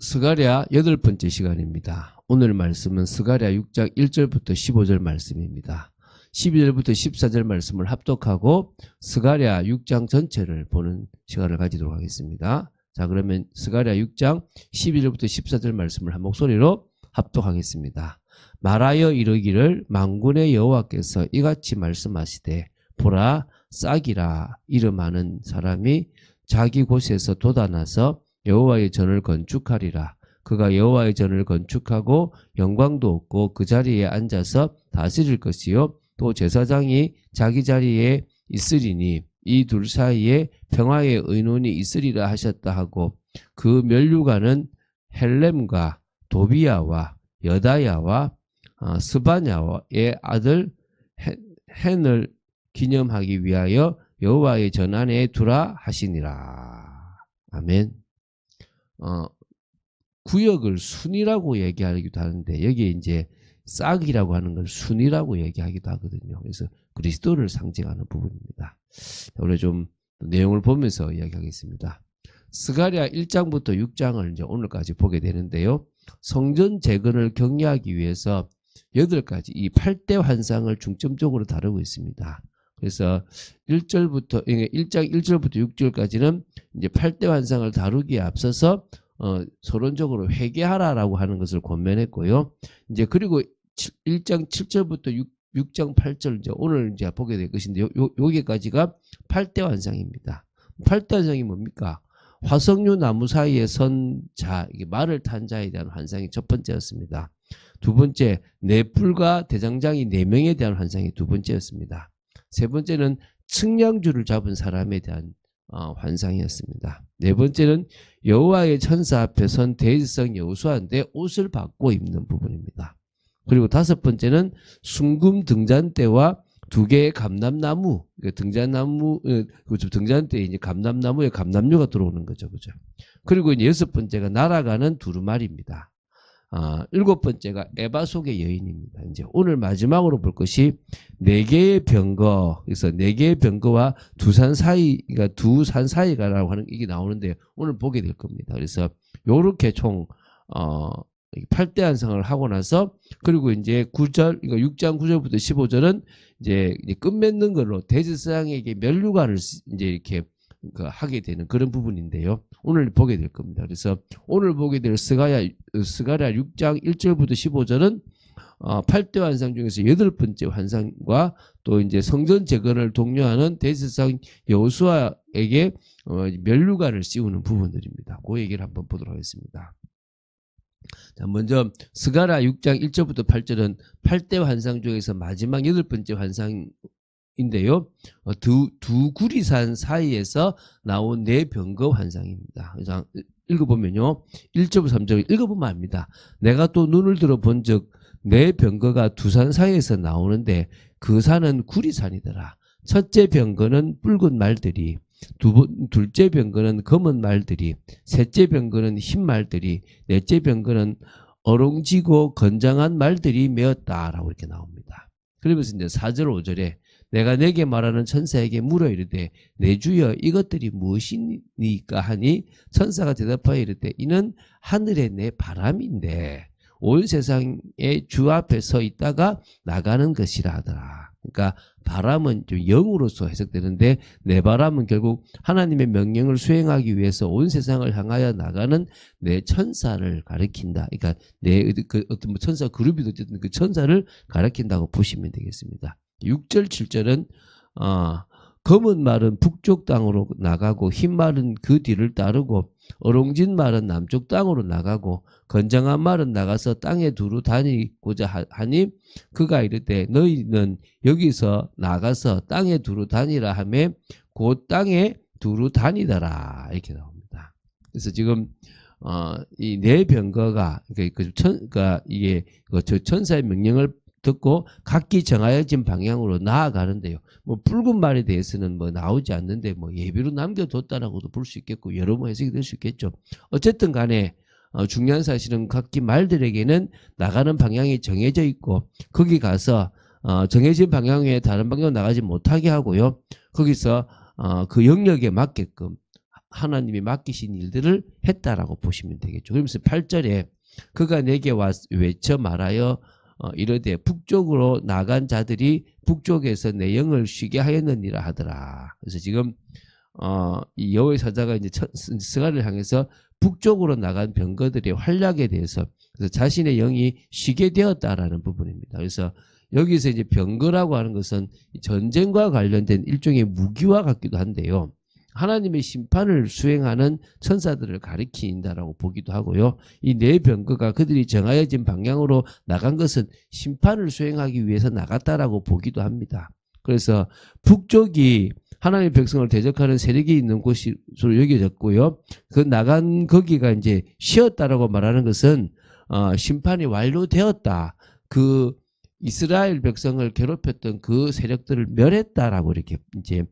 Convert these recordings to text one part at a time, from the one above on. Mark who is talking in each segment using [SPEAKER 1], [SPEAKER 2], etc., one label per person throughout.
[SPEAKER 1] 스가랴 여덟 번째 시간입니다. 오늘 말씀은 스가랴 6장 1절부터 15절 말씀입니다. 12절부터 14절 말씀을 합독하고 스가랴 6장 전체를 보는 시간을 가지도록 하겠습니다. 자 그러면 스가랴 6장 12절부터 14절 말씀을 한 목소리로 합독하겠습니다. 말하여 이르기를 망군의 여호와께서 이같이 말씀하시되 보라 싹이라 이름하는 사람이 자기 곳에서 돋아나서 여호와의 전을 건축하리라. 그가 여호와의 전을 건축하고 영광도 없고 그 자리에 앉아서 다스릴 것이요 또 제사장이 자기 자리에 있으리니 이 둘 사이에 평화의 의논이 있으리라 하셨다 하고 그 면류관은 헬렘과 도비야와 여다야와 어, 스바냐의 아들 헨- 헨을 기념하기 위하여 여호와의 전 안에 두라 하시니라. 아멘. 어, 구역을 순이라고 얘기하기도 하는데 여기에 이제 싹이라고 하는 걸 순이라고 얘기하기도 하거든요. 그래서 그리스도를 상징하는 부분입니다. 자, 오늘 좀 내용을 보면서 이야기하겠습니다. 스가랴 1장부터 6장을 이제 오늘까지 보게 되는데요. 성전 재건을 격려하기 위해서 여덟 가지 이 8대 환상을 중점적으로 다루고 있습니다. 그래서 1절부터 1장 1절부터 6절까지는 이제 8대 환상을 다루기에 앞서서 어, 서론적으로 회개하라라고 하는 것을 권면했고요. 이제 그리고 1장 7절부터 6, 6장 8절 이제 오늘 이제 보게 될 것인데 요, 요 여기까지가 8대 환상입니다. 8대 환상이 뭡니까? 화석류 나무 사이에 선 자, 이게 말을 탄 자에 대한 환상이 첫 번째였습니다. 두 번째, 대장장이 네 명에 대한 환상이 두 번째였습니다. 세 번째는 측량줄을 잡은 사람에 대한 어, 환상이었습니다. 네 번째는 여호와의 천사 앞에 선 대지성 여호수아인데 옷을 받고 입는 부분입니다. 그리고 다섯 번째는 순금 등잔대와 두 개의 감람나무, 그 등잔나무, 어, 그죠 등잔대에 이제 감람나무에 감람류가 들어오는 거죠, 그죠. 그리고 여섯 번째가 날아가는 두루마리입니다. 아, 일곱 번째가 에바 속의 여인입니다. 이제 오늘 마지막으로 볼 것이 네 개의 병거, 그래서 네 개의 병거와 두 산 사이, 그러니까 두산 사이가라고 하는 이게 나오는데 오늘 보게 될 겁니다. 그래서 요렇게 총 어, 8대 한상을 하고 나서 그리고 이제 9절, 그러니까 6장 9절부터 15절은 이제 이제 끝맺는 걸로 대제사장에게 면류관을 이제 이렇게 그 하게 되는 그런 부분인데요. 오늘 보게 될 겁니다. 그래서 오늘 보게 될 스가야 스가랴 6장 1절부터 15절은 어, 8대 환상 중에서 여덟 번째 환상과 또 이제 성전 재건을 독려하는 대제사장 여호수아에게 어, 면류관을 씌우는 부분들입니다. 그 얘기를 한번 보도록 하겠습니다. 자, 먼저 스가랴 6장 1절부터 8절은 8대 환상 중에서 마지막 여덟 번째 환상 인데요. 어, 두, 두 구리산 사이에서 나온 네 병거 환상입니다. 읽어보면요. 1절부터 3절 읽어보면 압니다. 내가 또 눈을 들어 본즉 네 병거가 두 산 사이에서 나오는데 그 산은 구리산이더라. 첫째 병거는 붉은 말들이 두 번, 둘째 병거는 검은 말들이 셋째 병거는 흰 말들이 넷째 병거는 어롱지고 건장한 말들이 메었다라고 이렇게 나옵니다. 그러면서 이제 4절 5절에 내가 내게 말하는 천사에게 물어 이르되 내 주여 이것들이 무엇이니까 하니 천사가 대답하여 이르되 이는 하늘의 내 바람인데 온 세상의 주 앞에 서 있다가 나가는 것이라 하더라. 그러니까 바람은 좀 영으로서 해석되는데 내 바람은 결국 하나님의 명령을 수행하기 위해서 온 세상을 향하여 나가는 내 천사를 가리킨다. 그러니까 내 그 어떤 뭐 천사 그룹이 어쨌든 그 천사를 가리킨다고 보시면 되겠습니다. 6절 7절은 어, 검은 말은 북쪽 땅으로 나가고 흰 말은 그 뒤를 따르고 어롱진 말은 남쪽 땅으로 나가고 건장한 말은 나가서 땅에 두루 다니고자 하- 하니 그가 이르되 너희는 여기서 나가서 땅에 두루 다니라 하매 그 땅에 두루 다니더라 이렇게 나옵니다. 그래서 지금 어, 이네 병거가 그러니까 그 천, 그러니까 이게 그저 천사의 명령을 듣고 각기 정하여진 방향으로 나아가는데요. 뭐 붉은 말에 대해서는 뭐 나오지 않는데 뭐 예비로 남겨뒀다라고도 볼 수 있겠고 여러 번 해석이 될 수 있겠죠. 어쨌든 간에 어, 중요한 사실은 각기 말들에게는 나가는 방향이 정해져 있고 거기 가서 어, 정해진 방향에 다른 방향으로 나가지 못하게 하고요. 거기서 어, 그 영역에 맞게끔 하나님이 맡기신 일들을 했다라고 보시면 되겠죠. 그러면서 8절에 그가 내게 와 외쳐 말하여 어, 이르되 북쪽으로 나간 자들이 북쪽에서 내 영을 쉬게 하였느니라 하더라. 그래서 지금 어, 이 여호의 사자가 이제 첫- 스가를 향해서 북쪽으로 나간 병거들의 활약에 대해서 그래서 자신의 영이 쉬게 되었다라는 부분입니다. 그래서 여기서 이제 병거라고 하는 것은 이 전쟁과 관련된 일종의 무기와 같기도 한데요. 하나님의 심판을 수행하는 천사들을 가리킨다라고 보기도 하고요. 이 네 병거가 그들이 정하여진 방향으로 나간 것은 심판을 수행하기 위해서 나갔다라고 보기도 합니다. 그래서 북쪽이 하나님의 백성을 대적하는 세력이 있는 곳으로 여겨졌고요. 그 나간 거기가 이제 쉬었다라고 말하는 것은 어, 심판이 완료되었다. 그 이스라엘 백성을 괴롭혔던 그 세력들을 멸했다라고 이렇게 이제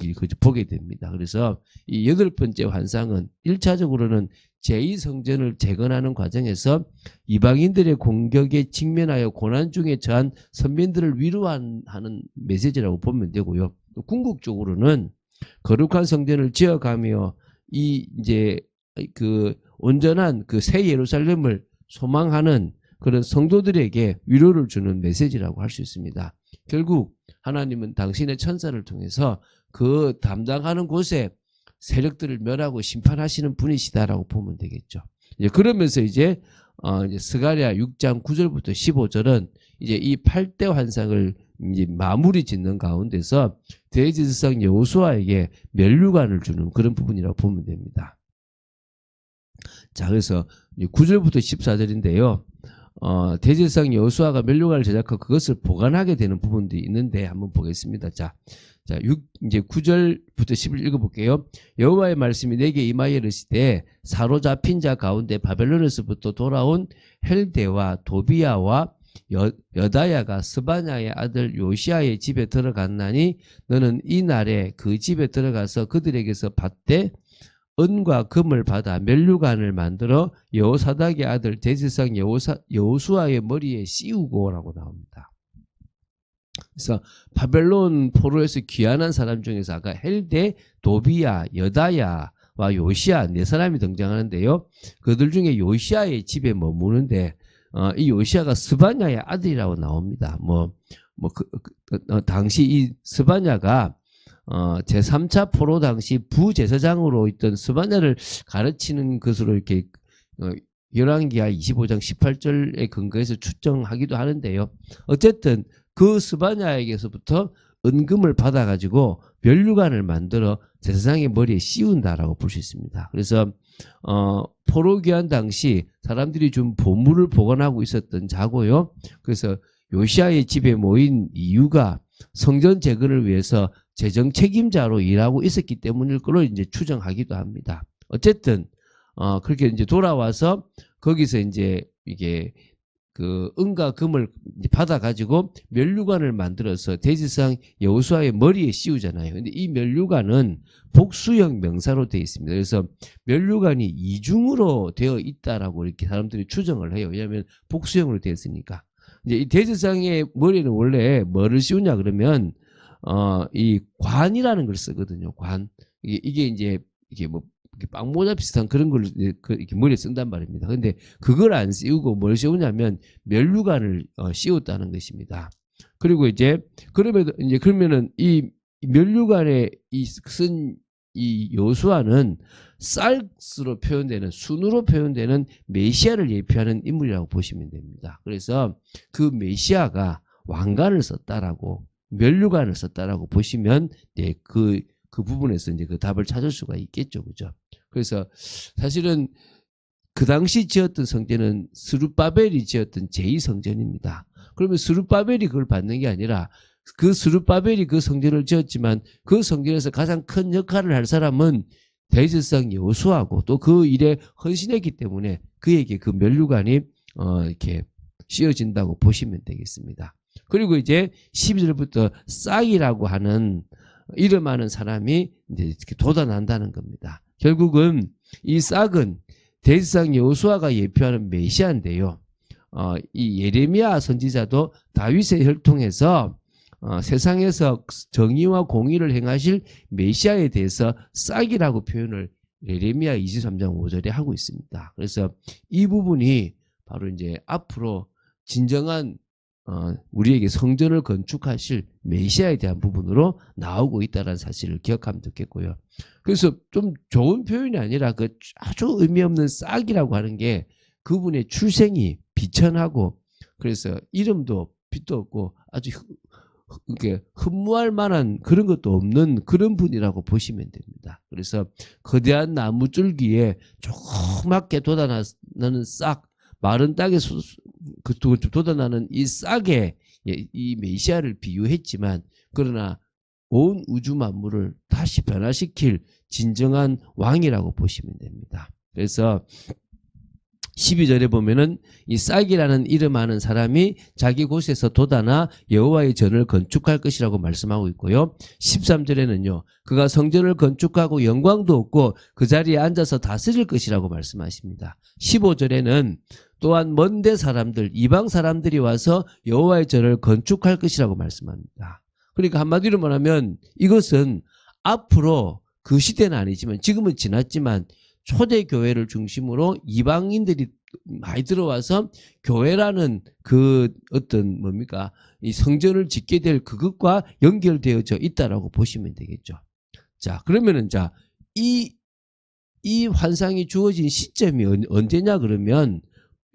[SPEAKER 1] 이렇게 보게 됩니다. 그래서 이 여덟 번째 환상은 일차적으로는 제2성전을 재건하는 과정에서 이방인들의 공격에 직면하여 고난 중에 처한 선민들을 위로하는 메시지라고 보면 되고요. 또 궁극적으로는 거룩한 성전을 지어가며 이 이제 그 온전한 그 새 예루살렘을 소망하는 그런 성도들에게 위로를 주는 메시지라고 할 수 있습니다. 결국 하나님은 당신의 천사를 통해서 그 담당하는 곳에 세력들을 멸하고 심판하시는 분이시다라고 보면 되겠죠. 이제 그러면서 이제 어 이제 스가랴 6장 9절부터 15절은 이제 이 8대 환상을 이제 마무리 짓는 가운데서 대지스상 여호수아에게 멸류관을 주는 그런 부분이라고 보면 됩니다. 자, 그래서 9절부터 14절인데요. 어, 대제사장 여호수아가 멸류관을 제작하고 그것을 보관하게 되는 부분도 있는데 한번 보겠습니다. 자, 자, 6 이제 9절부터 10을 읽어 볼게요. 여호와의 말씀이 내게 임하여 이르시되 사로잡힌 자 가운데 바벨론에서부터 돌아온 헬데와 도비아와 여, 여다야가 스바냐의 아들 요시아의 집에 들어갔나니 너는 이 날에 그 집에 들어가서 그들에게서 받되 은과 금을 받아 멸류관을 만들어 여호사닥의 아들 여호사, 여호수아의 머리에 씌우고라고 나옵니다. 그래서 바벨론 포로에서 귀환한 사람 중에서 아까 헬데, 도비야, 여다야와 요시아 네 사람이 등장하는데요. 그들 중에 요시아의 집에 머무는데 어, 이 요시아가 스바냐의 아들이라고 나옵니다. 뭐, 뭐, 그, 그, 어, 당시 이 스바냐가 어, 제3차 포로 당시 부제사장으로 있던 스바냐를 가르치는 것으로 이렇게 어, 열왕기하 25장 18절에 근거해서 추정하기도 하는데요. 어쨌든 그 스바냐에게서부터 은금을 받아가지고 멸류관을 만들어 제사장의 머리에 씌운다라고 볼 수 있습니다. 그래서 어, 포로 귀환 당시 사람들이 좀 보물을 보관하고 있었던 자고요. 그래서 요시아의 집에 모인 이유가 성전 재건을 위해서 재정 책임자로 일하고 있었기 때문일 거로 이제 추정하기도 합니다. 어쨌든 어 그렇게 이제 돌아와서 거기서 이제 이게 그 은과 금을 받아 가지고 멸류관을 만들어서 대지상 여호수아의 머리에 씌우잖아요. 근데 이 멸류관은 복수형 명사로 되어 있습니다. 그래서 멸류관이 이중으로 되어 있다라고 이렇게 사람들이 추정을 해요. 왜냐하면 복수형으로 되어 있으니까. 이제 이 대지상의 머리는 원래 뭐를 씌우냐 그러면 어, 이 관이라는 걸 쓰거든요. 관. 이게, 이게 이제, 이게 뭐, 빵모자 비슷한 그런 걸그 이렇게 머리에 쓴단 말입니다. 근데 그걸 안 씌우고 뭘 씌우냐면 멸류관을 어, 씌웠다는 것입니다. 그리고 이제, 그럼에도, 이제 그러면은 이 멸류관에 이쓴 이 요수아는 쌀스로 표현되는 순으로 표현되는 메시아를 예표하는 인물이라고 보시면 됩니다. 그래서 그 메시아가 왕관을 썼다라고 멸류관을 썼다라고 보시면 네, 그, 그 부분에서 이제 그 답을 찾을 수가 있겠죠. 그죠? 그래서 사실은 그 당시 지었던 성전은 스룹바벨이 지었던 제2성전입니다. 그러면 스룹바벨이 그걸 받는 게 아니라 그 스룹바벨이 그 성전을 지었지만 그 성전에서 가장 큰 역할을 할 사람은 대제사장 여호수아고 또 그 일에 헌신했기 때문에 그에게 그 멸류관이 어 이렇게 씌워진다고 보시면 되겠습니다. 그리고 이제 12절부터 싹이라고 하는 이름하는 사람이 이제 이렇게 돋아난다는 겁니다. 결국은 이 싹은 대지상 여호수아가 예표하는 메시아인데요. 어, 이 예레미야 선지자도 다윗의 혈통에서 어, 세상에서 정의와 공의를 행하실 메시아에 대해서 싹이라고 표현을 예레미야 23장 5절에 하고 있습니다. 그래서 이 부분이 바로 이제 앞으로 진정한 어, 우리에게 성전을 건축하실 메시아에 대한 부분으로 나오고 있다는 사실을 기억하면 좋겠고요. 그래서 좀 좋은 표현이 아니라 그 아주 의미 없는 싹이라고 하는 게 그분의 출생이 비천하고 그래서 이름도 빛도 없고 아주 이렇게 흠모할 만한 그런 것도 없는 그런 분이라고 보시면 됩니다. 그래서 거대한 나무 줄기에 조그맣게 돋아나는 싹 마른 땅에 소- 그 도- 돋아나는 이 싹에 예, 이 메시아를 비유했지만 그러나 온 우주 만물을 다시 변화시킬 진정한 왕이라고 보시면 됩니다. 그래서 12절에 보면은 이 싹이라는 이름 하는 사람이 자기 곳에서 돋아나 여호와의 전을 건축할 것이라고 말씀하고 있고요. 13절에는요. 그가 성전을 건축하고 영광도 없고 그 자리에 앉아서 다스릴 것이라고 말씀하십니다. 15절에는 또한 먼데 사람들 이방 사람들이 와서 여호와의 전을 건축할 것이라고 말씀합니다. 그러니까 한마디로 말하면 이것은 앞으로 그 시대는 아니지만 지금은 지났지만 초대 교회를 중심으로 이방인들이 많이 들어와서 교회라는 그 어떤 뭡니까 이 성전을 짓게 될 그것과 연결되어져 있다라고 보시면 되겠죠. 자 그러면은 자이 이 환상이 주어진 시점이 언- 언제냐 그러면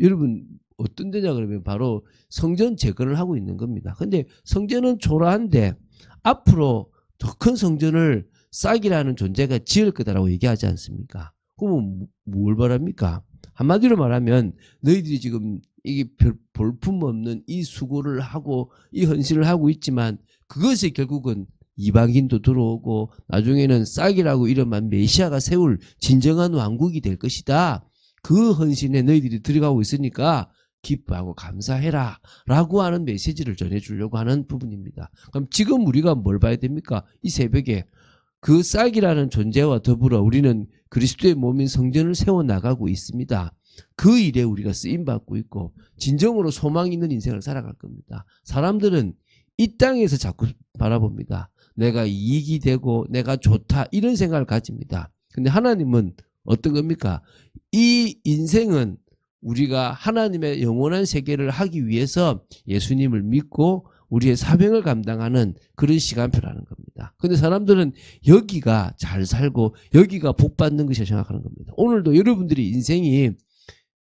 [SPEAKER 1] 여러분 어떤 데냐 그러면 바로 성전 재건을 하고 있는 겁니다. 근데 성전은 초라한데 앞으로 더 큰 성전을 싹이라는 존재가 지을 거다라고 얘기하지 않습니까? 뭐- 뭘 바랍니까? 한마디로 말하면 너희들이 지금 이게 별- 볼품없는 이 수고를 하고 이 헌신을 하고 있지만 그것이 결국은 이방인도 들어오고 나중에는 싹이라고 이름한 메시아가 세울 진정한 왕국이 될 것이다. 그 헌신에 너희들이 들어가고 있으니까 기뻐하고 감사해라 라고 하는 메시지를 전해주려고 하는 부분입니다. 그럼 지금 우리가 뭘 봐야 됩니까? 이 새벽에 그 싹이라는 존재와 더불어 우리는 그리스도의 몸인 성전을 세워나가고 있습니다. 그 일에 우리가 쓰임받고 있고 진정으로 소망 있는 인생을 살아갈 겁니다. 사람들은 이 땅에서 자꾸 바라봅니다. 내가 이익이 되고 내가 좋다 이런 생각을 가집니다. 근데 하나님은 어떤 겁니까? 이 인생은 우리가 하나님의 영원한 세계를 하기 위해서 예수님을 믿고 우리의 사명을 감당하는 그런 시간표라는 겁니다. 근데 사람들은 여기가 잘 살고 여기가 복 받는 것이 생각하는 겁니다. 오늘도 여러분들이 인생이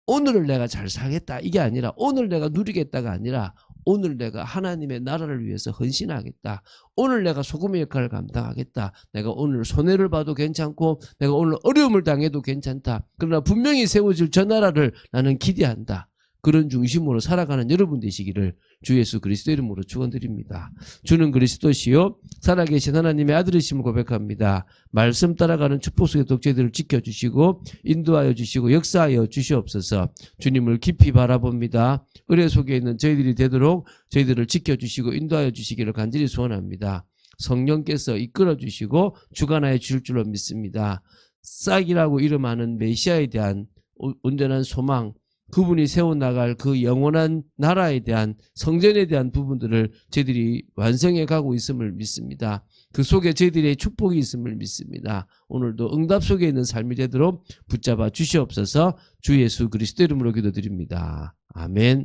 [SPEAKER 1] 오늘을 내가 잘 살겠다 이게 아니라 오늘 내가 누리겠다가 아니라 오늘 내가 하나님의 나라를 위해서 헌신하겠다. 오늘 내가 소금의 역할을 감당하겠다. 내가 오늘 손해를 봐도 괜찮고 내가 오늘 어려움을 당해도 괜찮다. 그러나 분명히 세워질 저 나라를 나는 기대한다. 그런 중심으로 살아가는 여러분 되시기를 주 예수 그리스도 이름으로 축원드립니다. 주는 그리스도시요 살아계신 하나님의 아들이심을 고백합니다. 말씀 따라가는 축복 속의 독재들을 지켜주시고 인도하여 주시고 역사하여 주시옵소서. 주님을 깊이 바라봅니다. 의뢰 속에 있는 저희들이 되도록 저희들을 지켜주시고 인도하여 주시기를 간절히 소원합니다. 성령께서 이끌어 주시고 주관하여 주실 줄로 믿습니다. 싹이라고 이름하는 메시아에 대한 오- 온전한 소망, 그분이 세워나갈 그 영원한 나라에 대한 성전에 대한 부분들을 저희들이 완성해 가고 있음을 믿습니다. 그 속에 저희들의 축복이 있음을 믿습니다. 오늘도 응답 속에 있는 삶이 되도록 붙잡아 주시옵소서 주 예수 그리스도 이름으로 기도드립니다. 아멘.